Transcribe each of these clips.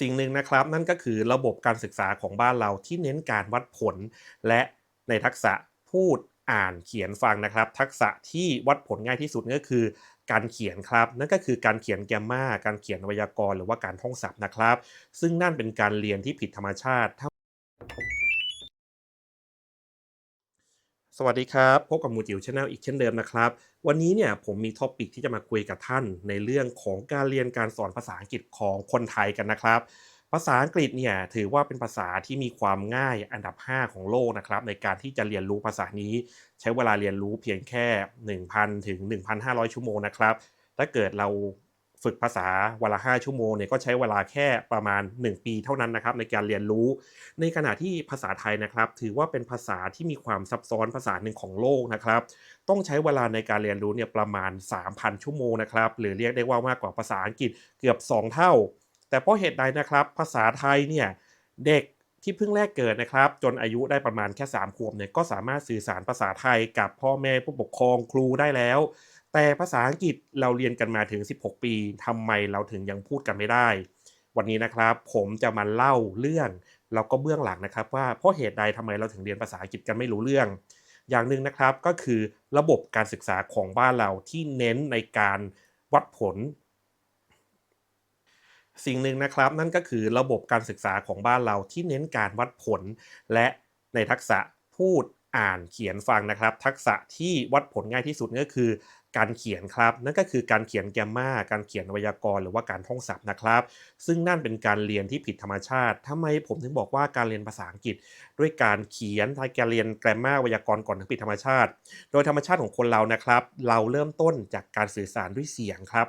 สิ่งหนึ่งนะครับ นั่นก็คือระบบการศึกษาของบ้านเราที่เน้นการวัดผล และในทักษะพูดอ่านเขียนฟังนะครับ ทักษะที่วัดผลง่ายที่สุดก็คือการเขียนครับ นั่นก็คือการเขียนแกมมาการเขียนไวยากรณ์หรือว่าการท่องศัพท์นะครับ ซึ่งนั่นเป็นการเรียนที่ผิดธรรมชาติ สวัสดีครับ พบกับมูจิวชาแนลอีกเช่นเดิมนะครับ วันนี้เนี่ยผมมีท็อปิกที่จะมาคุยกับท่านในเรื่องของการเรียนการสอนภาษาอังกฤษของคนไทยกันนะครับ ภาษาอังกฤษเนี่ยถือว่าเป็นภาษาที่มีความง่ายอันดับ 5 ของโลกนะครับในการที่จะเรียนรู้ภาษานี้ ใช้เวลาเรียนรู้เพียงแค่ 1,000 ถึง 1,500 ชั่วโมงนะครับ ถ้าเกิดเรา ฝึกภาษาเวละ5ชั่วโมงเนี่ยก็ใช้เวลาแค่ประมาณ 1 ปีเท่านั้นนะครับในการเรียนรู้ ในขณะที่ภาษาไทยนะครับ ถือว่าเป็นภาษาที่มีความซับซ้อนภาษาหนึ่งของโลกนะครับ ต้องใช้เวลาในการเรียนรู้เนี่ยประมาณ 3,000 ชั่วโมงนะครับหรือเรียกได้ว่ามากกว่าภาษาอังกฤษเกือบ 2 เท่า แต่เพราะเหตุใดนะครับ ภาษาไทยเนี่ยเด็กที่เพิ่งแรกเกิดนะครับ จนอายุได้ประมาณแค่3ขวบเนี่ยก็สามารถสื่อสารภาษาไทยกับพ่อแม่ผู้ปกครองครูได้แล้ว แต่ภาษาอังกฤษเราเรียนกันมาถึง 16 ปีทำไมเราถึงยังพูดกันไม่ได้ วันนี้นะครับผมจะมาเล่าเรื่องแล้วก็เบื้องหลังนะครับ ว่าเพราะเหตุใดทำไมเราถึงเรียนภาษาอังกฤษกันไม่รู้เรื่อง อย่างหนึ่งนะครับก็คือระบบการศึกษาของบ้านเราที่เน้นในการวัดผล สิ่งหนึ่งนะครับ นั่นก็คือระบบการศึกษาของบ้านเราที่เน้นการวัดผล และในทักษะพูดอ่านเขียนฟังนะครับ ทักษะที่วัดผลง่ายที่สุดก็คือ การเขียนครับ นั่นก็คือการเขียนแกมมาการเขียนไวยากรณ์หรือว่าการท่องศัพท์นะครับ ซึ่งนั่นเป็นการเรียนที่ผิดธรรมชาติทำไมผมถึงบอกว่าการเรียนภาษาอังกฤษ ด้วยการเขียนทายการเรียนแกรมมาไวยากรณ์ก่อนถึงผิดธรรมชาติ โดยธรรมชาติของคนเรานะครับ เราเริ่มต้นจากการสื่อสารด้วยเสียงครับ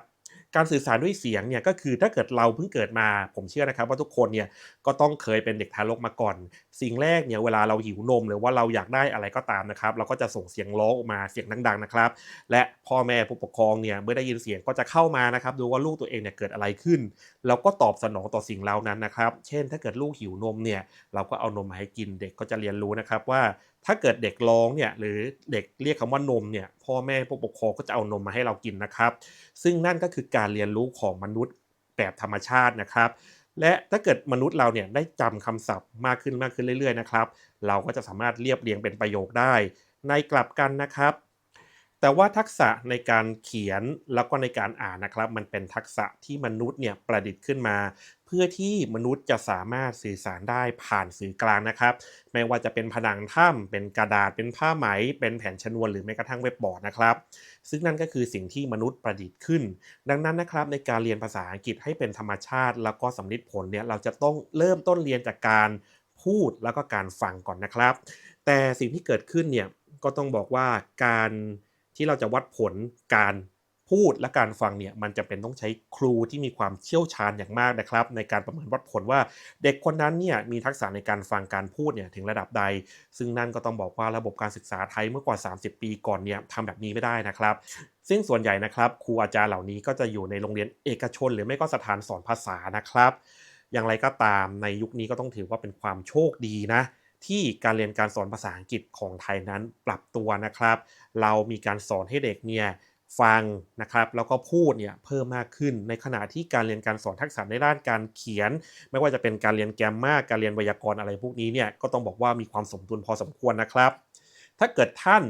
การสื่อสารด้วยเสียงเนี่ยก็คือถ้าเกิดเราเพิ่งเกิดมา ผมเชื่อนะครับว่าทุกคนเนี่ยก็ต้องเคยเป็นเด็กทารกมาก่อน สิ่งแรกเนี่ยเวลาเราหิวนมหรือว่าเราอยากได้อะไรก็ตามนะครับ เราก็จะส่งเสียงร้องออกมาเสียงดังๆนะครับ และพ่อแม่ผู้ปกครองเนี่ยเมื่อได้ยินเสียงก็จะเข้ามานะครับดูว่าลูกตัวเองเนี่ยเกิดอะไรขึ้นแล้วก็ตอบสนองต่อสิ่งเหล่านั้นนะครับ เช่น ถ้าเกิดลูกหิวนมเนี่ยเราก็เอานมมาให้กินเด็กก็จะเรียนรู้นะครับว่า ถ้าเกิดเด็กร้องเนี่ยหรือเด็กเรียกคำว่านมเนี่ยพ่อแม่ผู้ปกครองก็จะเอานมมาให้เรากินนะครับ ซึ่งนั่นก็คือการเรียนรู้ของมนุษย์แบบธรรมชาตินะครับ และถ้าเกิดมนุษย์เราเนี่ยได้จำคำศัพท์มากขึ้นมากขึ้นเรื่อยๆนะครับ เราก็จะสามารถเรียบเรียงเป็นประโยคได้ ในกลับกันนะครับ แต่ว่าทักษะในการเขียนแล้วก็ในการอ่านนะครับ มันเป็นทักษะที่มนุษย์เนี่ยประดิษฐ์ขึ้นมา เพื่อที่มนุษย์จะสามารถสื่อสารได้ผ่านสื่อกลางนะครับ ไม่ว่าจะเป็นผนังถ้ำเป็นกระดาษเป็นผ้าไหม เป็นแผ่นชนวนหรือแม้กระทั่งเว็บบอร์ดนะครับ ซึ่งนั่นก็คือสิ่งที่มนุษย์ประดิษฐ์ขึ้น ดังนั้นนะครับในการเรียนภาษาอังกฤษให้เป็นธรรมชาติ แล้วก็สำลิดผลเนี่ยเราจะต้องเริ่มต้นเรียนจากการพูดแล้วก็การฟังก่อนนะครับ แต่สิ่งที่เกิดขึ้นเนี่ยก็ต้องบอกว่าการ ที่เราจะวัดผลการพูดและการฟังเนี่ยมันจะเป็นต้องใช้ครูที่มีความเชี่ยวชาญอย่างมากนะครับ ในการประเมินวัดผลว่าเด็กคนนั้นเนี่ยมีทักษะในการฟังการพูดเนี่ยถึงระดับใด ซึ่งนั่นก็ต้องบอกว่าระบบการศึกษาไทยเมื่อกว่า 30 ปีก่อนเนี่ยทำแบบนี้ไม่ได้นะครับ ซึ่งส่วนใหญ่นะครับครูอาจารย์เหล่านี้ก็จะอยู่ในโรงเรียนเอกชน หรือไม่ก็สถานสอนภาษานะครับ อย่างไรก็ตามในยุคนี้ก็ต้องถือว่าเป็นความโชคดีนะ ที่การเรียนการสอนภาษาอังกฤษของไทยนั้นปรับตัวนะครับ เรามีการสอนให้เด็กเนี่ยฟังนะครับแล้วก็พูดเนี่ยเพิ่มมากขึ้นในขณะที่การเรียนการสอนทักษะในด้านการเขียน ไม่ว่าจะเป็นการเรียนแกรมมาการเรียนไวยากรณ์อะไรพวกนี้เนี่ยก็ต้องบอกว่ามีความสมดุลพอสมควรนะครับ ถ้าเกิดท่าน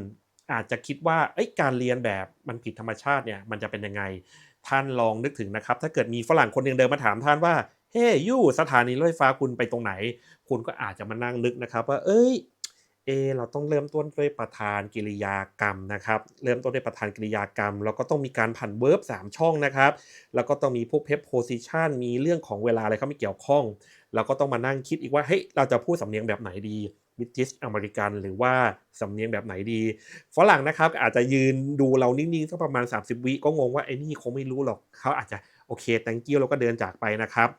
อาจจะคิดว่าเอ้การเรียนแบบมันผิดธรรมชาติเนี่ยมันจะเป็นยังไง ท่านลองนึกถึงนะครับ ถ้าเกิดมีฝรั่งคนหนึ่งเดินมาถามท่านว่า เฮ้ยูสถานีรถไฟฟ้าคุณไปตรงไหน คุณก็อาจจะมานั่งนึกนะครับว่าเอ้ยเอเราต้องเริ่มต้นด้วยประธานกริยากรรมนะครับ เริ่มต้นด้วยประธานกริยากรรม แล้วก็ต้องมีการผันเวิร์บ3 ช่องนะครับ แล้วก็ต้องมีพวกเพ p โพซิชันมีเรื่องของเวลาอะไรเข้ามาเกี่ยวข้อง แล้วก็ต้องมานั่งคิดอีกว่าเฮ้ยเราจะพูดสำเนียงแบบไหนดีบิทิสอเมริกันหรือว่าสำเนียงแบบไหนดีฝรั่งนะครับอาจจะยืนดูเรานิ่งๆสักประมาณ 30 วิก็งงว่าไอ้นี่คงไม่รู้หรอกเขาอาจจะ โอเค thank you แล้วก็เดินจากไปนะครับ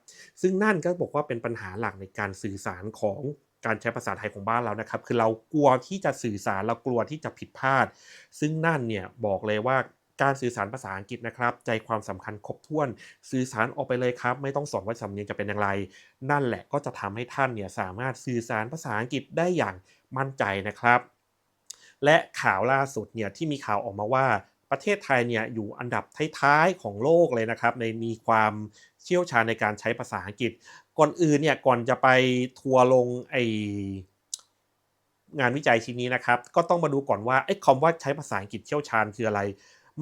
ซึ่งนั่นก็บอกว่าเป็นปัญหาหลักในการสื่อสารของการใช้ภาษาไทยของบ้านเรานะครับ คือเรากลัวที่จะสื่อสารเรากลัวที่จะผิดพลาด ซึ่งนั่นเนี่ยบอกเลยว่าการสื่อสารภาษาอังกฤษนะครับ ใจความสำคัญครบถ้วน สื่อสารออกไปเลยครับ ไม่ต้องสอนว่าสำเนียงจะเป็นอย่างไร นั่นแหละก็จะทำให้ท่านเนี่ยสามารถสื่อสารภาษาอังกฤษได้อย่างมั่นใจนะครับ และข่าวล่าสุดเนี่ยที่มีข่าวออกมาว่า ประเทศไทยเนี่ยอยู่อันดับท้ายๆของโลกเลยนะครับ ในมีความเชี่ยวชาญในการใช้ภาษาอังกฤษ ก่อนอื่นเนี่ยก่อนจะไปทัวร์ลงไองานวิจัยชิ้นนี้นะครับ ก็ต้องมาดูก่อนว่าไอ้คำว่าใช้ภาษาอังกฤษเชี่ยวชาญคืออะไร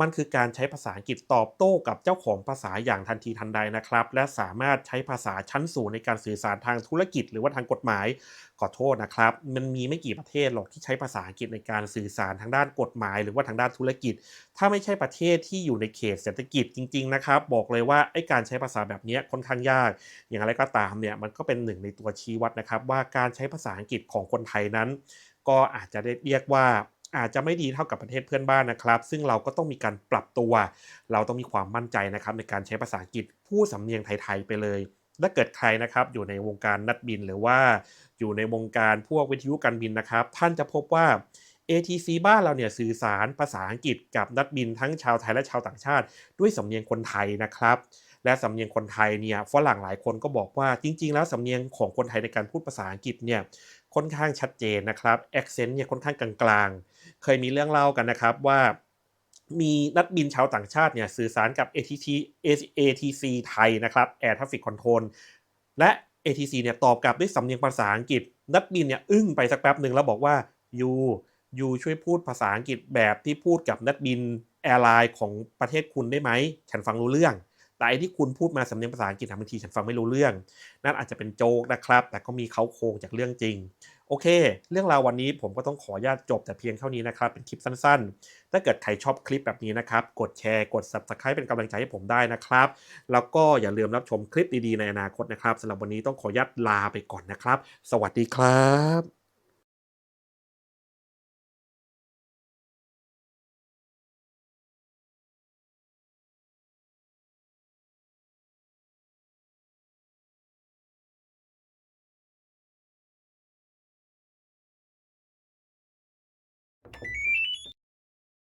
มันคือการใช้ภาษาอังกฤษตอบโต้กับเจ้าของภาษาอย่างทันทีทันใดนะครับ และสามารถใช้ภาษาชั้นสูงในการสื่อสารทางธุรกิจ หรือว่าทางกฎหมายขอโทษนะครับ มันมีไม่กี่ประเทศหรอกที่ใช้ภาษาอังกฤษในการสื่อสารทางด้านกฎหมาย หรือว่าทางด้านธุรกิจ ถ้าไม่ใช่ประเทศที่อยู่ในเขตเศรษฐกิจจริง ๆ นะครับ บอกเลยว่าไอ้การใช้ภาษาแบบนี้ค่อนข้างยาก อย่างไรก็ตามเนี่ยมันก็เป็นหนึ่งในตัวชี้วัดนะครับ ว่าการใช้ภาษาอังกฤษของคนไทยนั้น ก็อาจจะได้เรียกว่า อาจจะไม่ดีเท่ากับประเทศเพื่อนบ้านนะครับ ซึ่งเราก็ต้องมีการปรับตัว เราต้องมีความมั่นใจนะครับในการใช้ภาษาอังกฤษผู้สำเนียงไทยๆไปเลยถ้าเกิดใครนะครับอยู่ในวงการนักบินหรือว่าอยู่ในวงการพวกวิทยุการบินนะครับ ท่านจะพบว่า ATC บ้านเราเนี่ยสื่อสารภาษาอังกฤษกับนักบินทั้งชาวไทยและชาวต่างชาติ ด้วยสำเนียงคนไทยนะครับ และสำเนียงคนไทยเนี่ยฝรั่งหลายคนก็บอกว่าจริง ๆ แล้วสำเนียงของคนไทยในการพูดภาษาอังกฤษเนี่ยค่อนข้างชัดเจนนะครับ accent เนี่ยค่อนข้างกลางๆ เคยมีเรื่องเล่ากันนะครับว่ามีนักบินชาวต่างชาติเนี่ยสื่อสารกับ ATC ATC ไทยนะครับ Air Traffic Control และ ATC เนี่ยตอบกลับด้วยสำเนียงภาษาอังกฤษ นักบินเนี่ยอึ้งไปสักแป๊บหนึ่งแล้วบอกว่ายูยูช่วยพูดภาษาอังกฤษแบบที่พูดกับนักบินแอร์ไลน์ของประเทศคุณได้ไหม ฉันฟังรู้เรื่อง แต่ไอ้ที่คุณพูดมาสำเนียงภาษาอังกฤษบางทีฉันฟังไม่รู้เรื่อง นั่นอาจจะเป็นโจกนะครับ แต่ก็มีเขาโครงจากเรื่องจริง โอเค เรื่องราววันนี้ผมก็ต้องขออนุญาตจบแต่เพียงเท่านี้นะครับ เป็นคลิปสั้นๆ ถ้าเกิดใครชอบคลิปแบบนี้นะครับ กดแชร์ กด subscribe เป็นกำลังใจให้ผมได้นะครับ แล้วก็อย่าลืมรับชมคลิปดีๆในอนาคตนะครับสำหรับวันนี้ต้องขออนุญาตลาไปก่อนนะครับ สวัสดีครับ